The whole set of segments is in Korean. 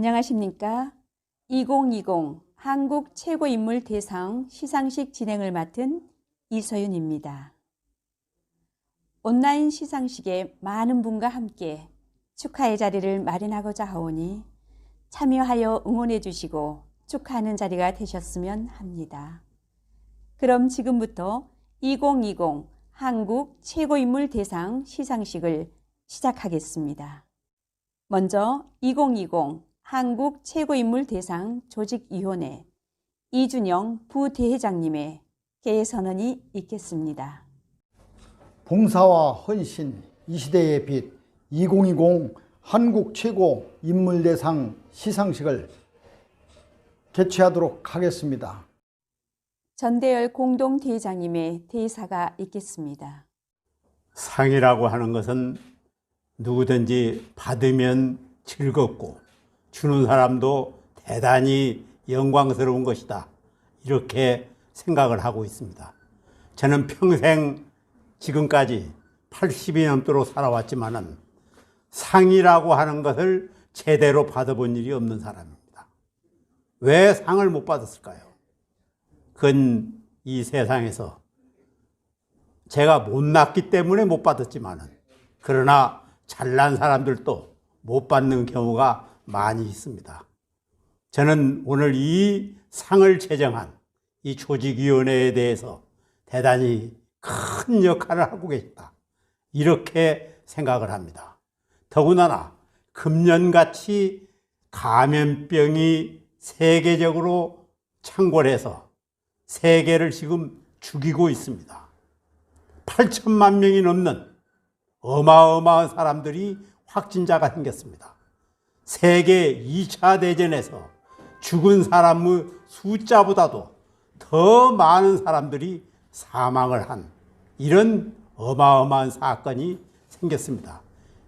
안녕하십니까? 2020 한국 최고인물 대상 시상식 진행을 맡은 이서윤입니다. 온라인 시상식에 많은 분과 함께 축하의 자리를 마련하고자 하오니 참여하여 응원해 주시고 축하하는 자리가 되셨으면 합니다. 그럼 지금부터 2020 한국 최고인물 대상 시상식을 시작하겠습니다. 먼저 2020 한국 최고인물 대상 조직위원회 이준영 부대회장님의 개의 선언이 있겠습니다. 봉사와 헌신 이 시대의 빛 2020 한국 최고 인물대상 시상식을 개최하도록 하겠습니다. 전대열 공동대회장님의 대사가 있겠습니다. 상이라고 하는 것은 누구든지 받으면 즐겁고 주는 사람도 대단히 영광스러운 것이다. 이렇게 생각을 하고 있습니다. 저는 평생 지금까지 80이 넘도록 살아왔지만은 상이라고 하는 것을 제대로 받아본 일이 없는 사람입니다. 왜 상을 못 받았을까요? 그건 이 세상에서 제가 못났기 때문에 못 받았지만은 그러나 잘난 사람들도 못 받는 경우가 많이 있습니다. 저는 오늘 이 상을 제정한 이 조직위원회에 대해서 대단히 큰 역할을 하고 계시다. 이렇게 생각을 합니다. 더군다나 금년같이 감염병이 세계적으로 창궐해서 세계를 지금 죽이고 있습니다. 8천만 명이 넘는 어마어마한 사람들이 확진자가 생겼습니다. 세계 2차 대전에서 죽은 사람의 숫자보다도 더 많은 사람들이 사망을 한 이런 어마어마한 사건이 생겼습니다.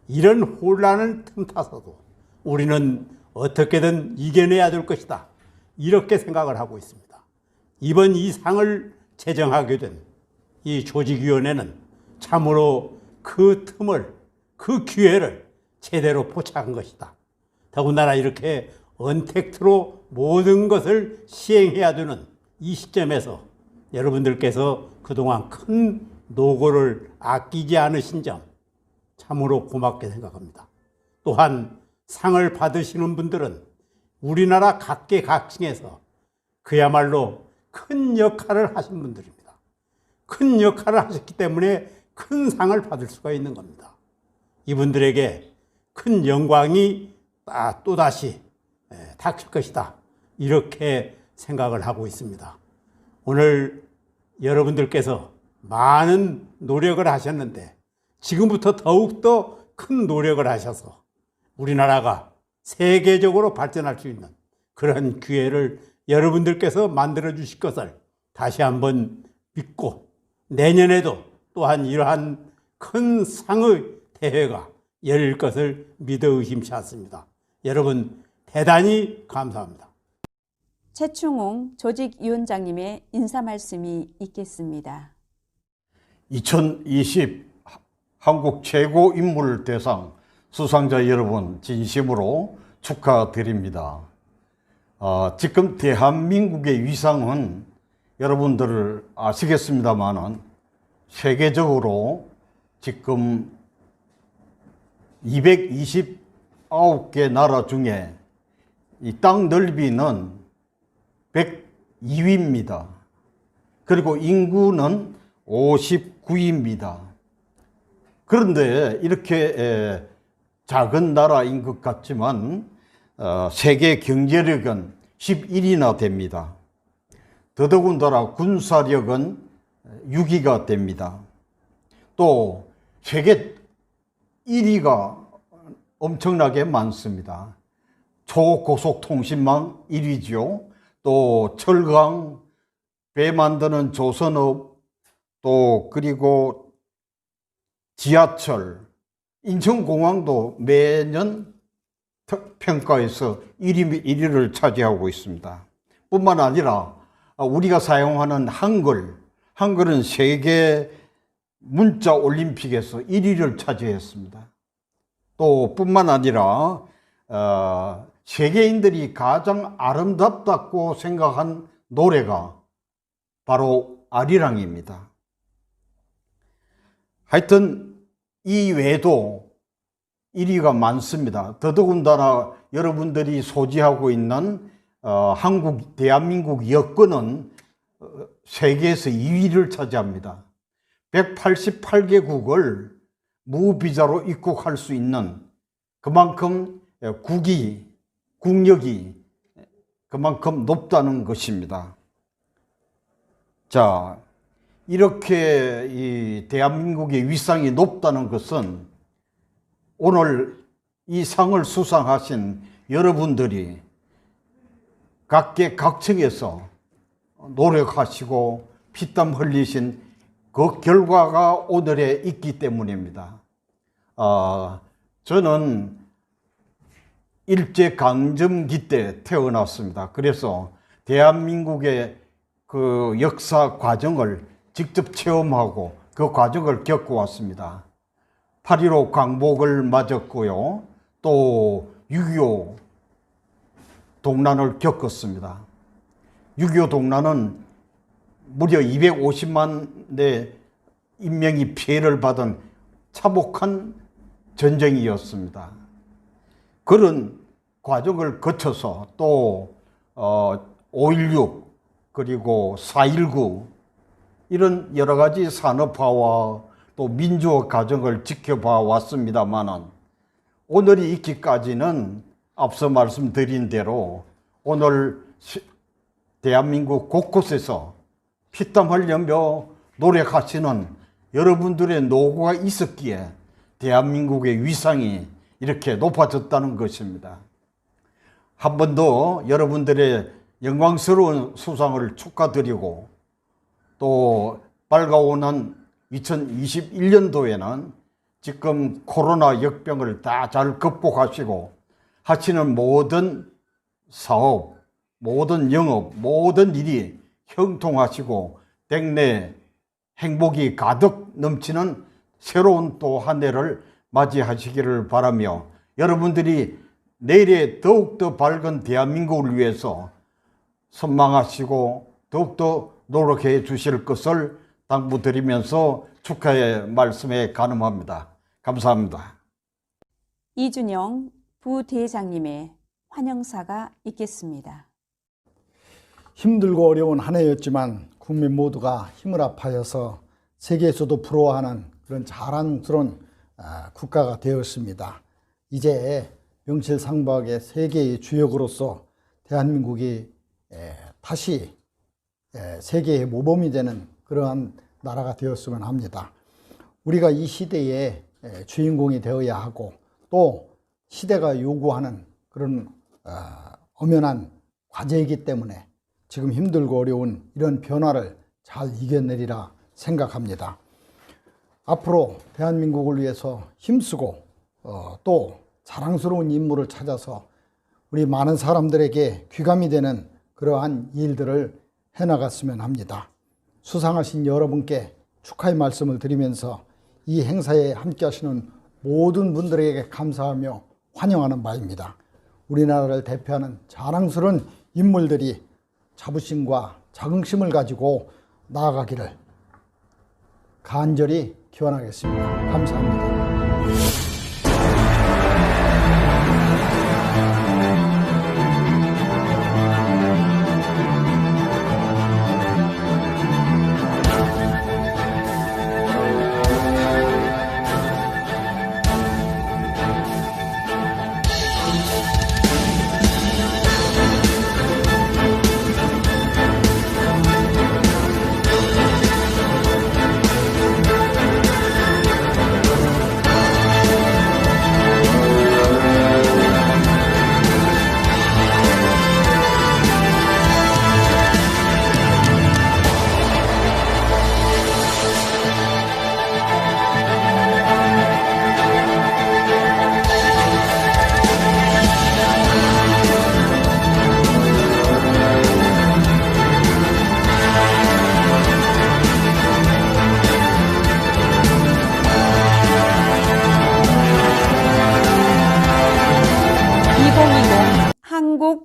이런 혼란을 틈타서도 우리는 어떻게든 이겨내야 될 것이다. 이렇게 생각을 하고 있습니다. 이번 이 상을 제정하게 된 이 조직위원회는 참으로 그 틈을, 그 기회를 제대로 포착한 것이다. 더군다나 이렇게 언택트로 모든 것을 시행해야 되는 이 시점에서 여러분들께서 그동안 큰 노고를 아끼지 않으신 점 참으로 고맙게 생각합니다. 또한 상을 받으시는 분들은 우리나라 각계각층에서 그야말로 큰 역할을 하신 분들입니다. 큰 역할을 하셨기 때문에 큰 상을 받을 수가 있는 겁니다. 이분들에게 큰 영광이 아, 또다시 예, 닥칠 것이다. 이렇게 생각을 하고 있습니다. 오늘 여러분들께서 많은 노력을 하셨는데 지금부터 더욱더 큰 노력을 하셔서 우리나라가 세계적으로 발전할 수 있는 그런 기회를 여러분들께서 만들어 주실 것을 다시 한번 믿고 내년에도 또한 이러한 큰 상의 대회가 열릴 것을 믿어 의심치 않습니다. 여러분 대단히 감사합니다. 최충홍 조직위원장님의 인사 말씀이 있겠습니다. 2020 한국 최고 인물 대상 수상자 여러분 진심으로 축하드립니다. 어, 지금 대한민국의 위상은 여러분들 아시겠습니다만은 세계적으로 지금 229개 나라 중에 이 땅 넓이는 102위입니다. 그리고 인구는 59위입니다. 그런데 이렇게 에, 작은 나라인 것 같지만 어, 세계 경제력은 11위나 됩니다. 더더군다나 군사력은 6위가 됩니다. 또 세계 1위가 엄청나게 많습니다. 초고속통신망 1위죠. 또 철강, 배 만드는 조선업, 또 그리고 지하철, 인천공항도 매년 평가에서 1위, 1위를 차지하고 있습니다. 뿐만 아니라 우리가 사용하는 한글, 한글은 세계 문자 올림픽에서 1위를 차지했습니다. 또 뿐만 아니라 어, 세계인들이 가장 아름답다고 생각한 노래가 바로 아리랑입니다. 하여튼 이 외에도 1위가 많습니다. 더더군다나 여러분들이 소지하고 있는 어, 한국 대한민국 여권은 어, 세계에서 2위를 차지합니다. 188개국을 무비자로 입국할 수 있는 그만큼 국위, 국력이 그만큼 높다는 것입니다. 자, 이렇게 이 대한민국의 위상이 높다는 것은 오늘 이 상을 수상하신 여러분들이 각계 각층에서 노력하시고 피땀 흘리신 그 결과가 오늘에 있기 때문입니다. 어, 저는 일제 강점기 때 태어났습니다. 그래서 대한민국의 그 역사 과정을 직접 체험하고 그 과정을 겪어왔습니다. 8.15 광복을 맞았고요. 또 6.25 동란을 겪었습니다. 6.25 동란은 무려 250만의 인명이 피해를 받은 참혹한 전쟁이었습니다. 그런 과정을 거쳐서 또 어, 5.16 그리고 4.19 이런 여러 가지 산업화와 또 민주화 과정을 지켜봐 왔습니다만은 오늘이 있기까지는 앞서 말씀드린 대로 오늘 시- 대한민국 곳곳에서 피땀 흘려며 노력하시는 여러분들의 노고가 있었기에 대한민국의 위상이 이렇게 높아졌다는 것입니다. 한 번 더 여러분들의 영광스러운 수상을 축하드리고 또 밝아오는 2021년도에는 지금 코로나 역병을 다 잘 극복하시고 하시는 모든 사업, 모든 영업, 모든 일이 형통하시고 댁내 행복이 가득 넘치는 새로운 또 한 해를 맞이하시기를 바라며 여러분들이 내일의 더욱더 밝은 대한민국을 위해서 선망하시고 더욱더 노력해 주실 것을 당부드리면서 축하의 말씀에 가늠합니다. 감사합니다. 이준영 부대장님의 환영사가 있겠습니다. 힘들고 어려운 한 해였지만 국민 모두가 힘을 합하여서 세계에서도 부러워하는 그런 자랑스러운 아, 국가가 되었습니다. 이제 명실상부하게 세계의 주역으로서 대한민국이 에, 다시 에, 세계의 모범이 되는 그러한 나라가 되었으면 합니다. 우리가 이 시대의 에, 주인공이 되어야 하고 또 시대가 요구하는 그런 어, 엄연한 과제이기 때문에 지금 힘들고 어려운 이런 변화를 잘 이겨내리라 생각합니다. 앞으로 대한민국을 위해서 힘쓰고 어, 또 자랑스러운 인물을 찾아서 우리 많은 사람들에게 귀감이 되는 그러한 일들을 해나갔으면 합니다. 수상하신 여러분께 축하의 말씀을 드리면서 이 행사에 함께 하시는 모든 분들에게 감사하며 환영하는 바입니다. 우리나라를 대표하는 자랑스러운 인물들이 자부심과 자긍심을 가지고 나아가기를 간절히 기원하겠습니다. 감사합니다.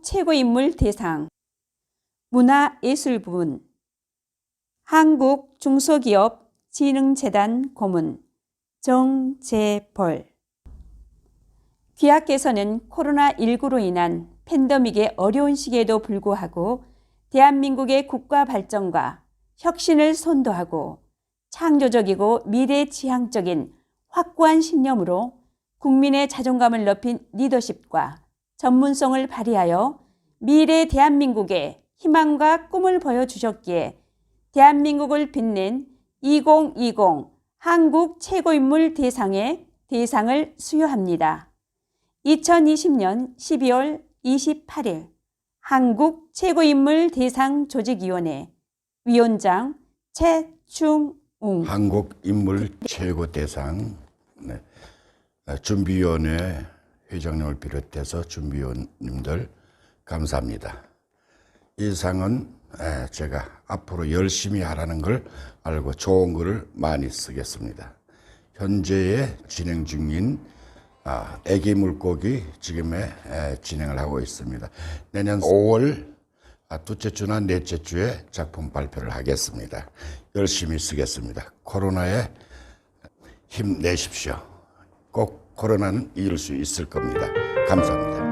최고인물 대상. 문화예술 부문. 한국중소기업진흥재단 고문. 정재벌. 귀하께서는 코로나19로 인한 팬데믹의 어려운 시기에도 불구하고 대한민국의 국가 발전과 혁신을 선도하고 창조적이고 미래 지향적인 확고한 신념으로 국민의 자존감을 높인 리더십과 전문성을 발휘하여 미래 대한민국의 희망과 꿈을 보여주셨기에 대한민국을 빛낸 2020 한국 최고인물 대상의 대상을 수여합니다. 2020년 12월 28일 한국 최고인물 대상 조직위원회 위원장 최충웅 한국 인물 최고 대상 네. 어, 준비위원회 회장님을 비롯해서 준비위원님들 감사합니다. 이 상은 에, 제가 앞으로 열심히 하라는 걸 알고 좋은 글을 많이 쓰겠습니다. 현재에 진행 중인 아, 애기 물고기 지금에 에, 진행을 하고 있습니다. 내년 5월 아, 둘째 주나 넷째 주에 작품 발표를 하겠습니다. 열심히 쓰겠습니다. 코로나에 힘내십시오. 꼭 코로나는 이길 수 있을 겁니다. 감사합니다.